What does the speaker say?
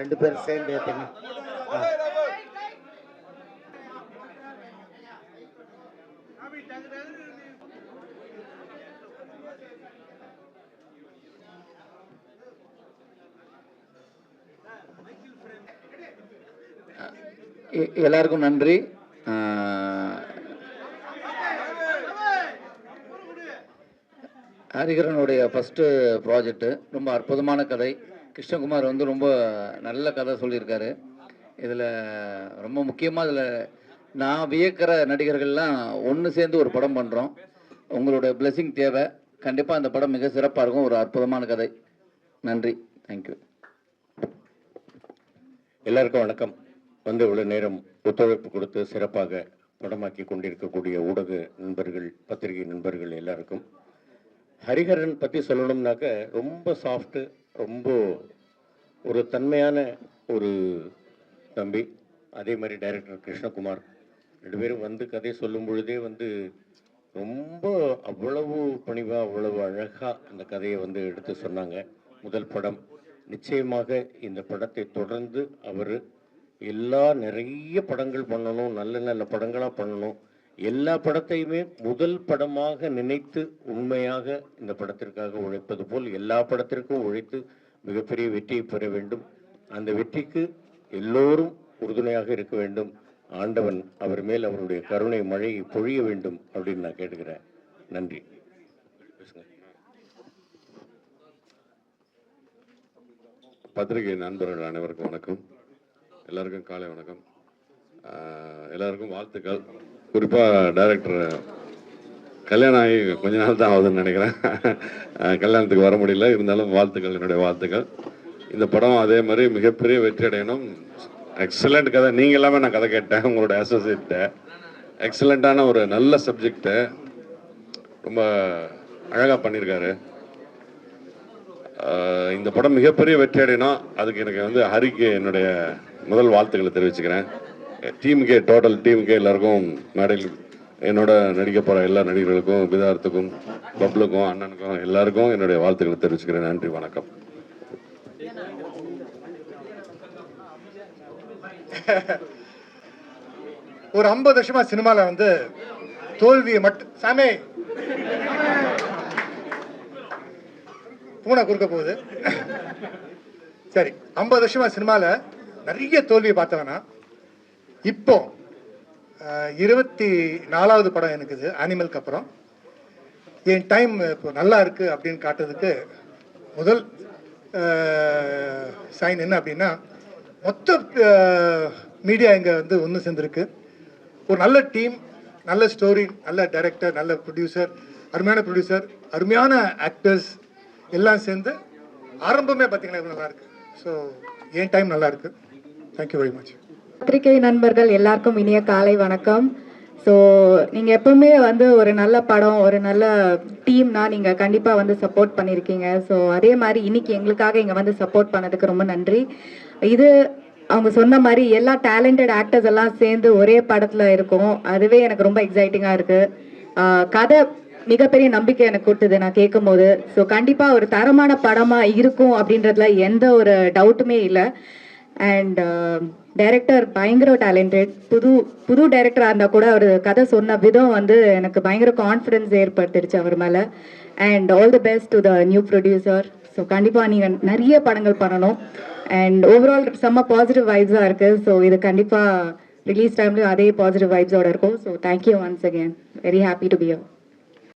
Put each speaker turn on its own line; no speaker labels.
ரெண்டு பேரும் சேர்ந்து ஏற்றுங்க
எல்லாருக்கும் நன்றி. ஹரிகரனுடைய ஃபஸ்ட்டு ப்ராஜெக்ட்டு ரொம்ப அற்புதமான கதை. கிருஷ்ணகுமார் வந்து ரொம்ப நல்ல கதை சொல்லியிருக்காரு. இதில் ரொம்ப முக்கியமாக இதில் நான் வியக்கிற நடிகர்கள்லாம் ஒன்று சேர்ந்து ஒரு படம் பண்ணுறோம் உங்களோட பிளெஸிங் தேவை. கண்டிப்பாக அந்த படம் மிக சிறப்பாக இருக்கும். ஒரு அற்புதமான கதை. நன்றி. தேங்க்யூ
எல்லாருக்கும் வணக்கம். வந்து இவ்வளோ நேரம் ஒத்துழைப்பு கொடுத்து சிறப்பாக படமாக்கி கொண்டிருக்கக்கூடிய ஊடக நண்பர்கள் பத்திரிகை நண்பர்கள் எல்லாருக்கும் ஹரிஹரன் பற்றி சொல்லணும்னாக்க ரொம்ப சாஃப்ட்டு ரொம்ப ஒரு தன்மையான ஒரு தம்பி. அதே மாதிரி டைரக்டர் கிருஷ்ணகுமார். ரெண்டு பேரும் வந்து கதை சொல்லும் பொழுதே வந்து ரொம்ப அவ்வளவு பணிவாக அவ்வளவு அழகாக அந்த கதையை வந்து எடுத்து சொன்னாங்க. முதல் படம். நிச்சயமாக இந்த படத்தை தொடர்ந்து அவர் எல்லா நிறைய படங்கள் பண்ணணும் நல்ல நல்ல படங்களாக பண்ணணும். எல்லா படத்தையுமே முதல் படமாக நினைத்து உண்மையாக இந்த படத்திற்காக உழைப்பது போல் எல்லா படத்திற்கும் உழைத்து மிகப்பெரிய வெற்றியை பெற வேண்டும். அந்த வெற்றிக்கு எல்லோரும் உறுதுணையாக இருக்க வேண்டும். ஆண்டவன் அவர் மேல் அவருடைய கருணை மழையை பொழிய வேண்டும் அப்படின்னு நான் கேட்டுக்கிறேன். நன்றி.
பத்திரிகை நண்பர்கள் அனைவருக்கும் வணக்கம். எல்லாருக்கும் காலை வணக்கம். எல்லாருக்கும் வாழ்த்துக்கள். குறிப்பாக டைரக்டர் கல்யாணம் ஆகி கொஞ்ச நாள் தான் ஆகுதுன்னு நினைக்கிறேன். கல்யாணத்துக்கு வர முடியல. இருந்தாலும் வாழ்த்துக்கள் என்னுடைய வாழ்த்துக்கள். இந்த படம் அதே மாதிரி மிகப்பெரிய வெற்றி அடையணும். எக்ஸலண்ட் கதை. நீங்கள் எல்லாமே நான் கதை கேட்டேன். உங்களோட அசோசியேட்ட எக்ஸலண்ட்டான ஒரு நல்ல சப்ஜெக்டை ரொம்ப அழகாக பண்ணியிருக்காரு. இந்த படம் மிகப்பெரிய வெற்றி அடையணும். அதுக்கு எனக்கு வந்து ஹரிக்கு என்னுடைய முதல் வாழ்த்துக்களை தெரிவிச்சுக்கிறேன். டீமுக்கே டோட்டல் டீமுக்கே எல்லாருக்கும் மேடையில் என்னோட நடிக்க போகிற எல்லா நடிகர்களுக்கும் விதார்த்துக்கும் பப்ளுக்கும் அண்ணனுக்கும் எல்லாருக்கும் என்னுடைய வாழ்த்துக்களை தெரிவிச்சுக்கிறேன். நன்றி வணக்கம்.
ஒரு ஐம்பது வருஷமா சினிமாவில் வந்து தோல்வியை மட்டும் சாமே! பூனை கொடுக்க போகுது. சரி ஐம்பது வருஷமா சினிமாவில் நிறைய தோல்வியை பார்த்தவனா? இப்போ இருபத்தி நாலாவது படம் எனக்கு இது அனிமலுக்கு அப்புறம். என் டைம் இப்போ நல்லா இருக்குது அப்படின்னு காட்டுறதுக்கு முதல் சைன் என்ன அப்படின்னா மொத்த மீடியா இங்கே வந்து ஒன்று சேர்ந்துருக்கு. ஒரு நல்ல டீம் நல்ல ஸ்டோரி நல்ல டைரக்டர் நல்ல ப்ரொடியூசர் அருமையான ப்ரொடியூசர் அருமையான ஆக்டர்ஸ் எல்லாம் சேர்ந்து ஆரம்பமே பார்த்தீங்கன்னா இவ்வளவு நல்லா இருக்குது ஸோ என் டைம் நல்லா இருக்கு. தேங்க்யூ வெரி மச்
பத்திரிகை நண்பர்கள் எல்லாருக்கும் இனிய காலை வணக்கம். ஸோ நீங்கள் எப்பவுமே வந்து ஒரு நல்ல படம் ஒரு நல்ல டீம்னா நீங்கள் கண்டிப்பாக வந்து சப்போர்ட் பண்ணியிருக்கீங்க ஸோ அதே மாதிரி இன்னைக்கு எங்களுக்காக இங்கே வந்து சப்போர்ட் பண்ணதுக்கு ரொம்ப நன்றி. இது அவங்க சொன்ன மாதிரி எல்லா டேலண்டட் ஆக்டர்ஸ் எல்லாம் சேர்ந்து ஒரே படத்தில் இருக்கும். அதுவே எனக்கு ரொம்ப எக்ஸைட்டிங்காக இருக்குது கதை மிகப்பெரிய நம்பிக்கை எனக்கு கூட்டுது நான் கேட்கும் போது ஸோ கண்டிப்பாக ஒரு தரமான படமாக இருக்கும் அப்படின்றதுல எந்த ஒரு டவுட்டுமே இல்லை. அண்ட் டைரக்டர் um, பயங்கர டேலண்டட் புது புது டைரக்டராக இருந்தால் கூட அவர் கதை சொன்ன விதம் வந்து எனக்கு பயங்கர கான்ஃபிடன்ஸ் ஏற்படுத்திடுச்சு அவர் மேலே. And all the best to the new producer so கண்டிப்பாக நீங்கள் நிறைய படங்கள் பண்ணணும். அண்ட் ஓவரால் செம்ம பாசிட்டிவ் வைப்ஸாக இருக்குது ஸோ இது கண்டிப்பாக ரிலீஸ் டைம்லேயும் அதே பாசிட்டிவ் வைப்ஸோட இருக்கும். So thank you once again very happy to be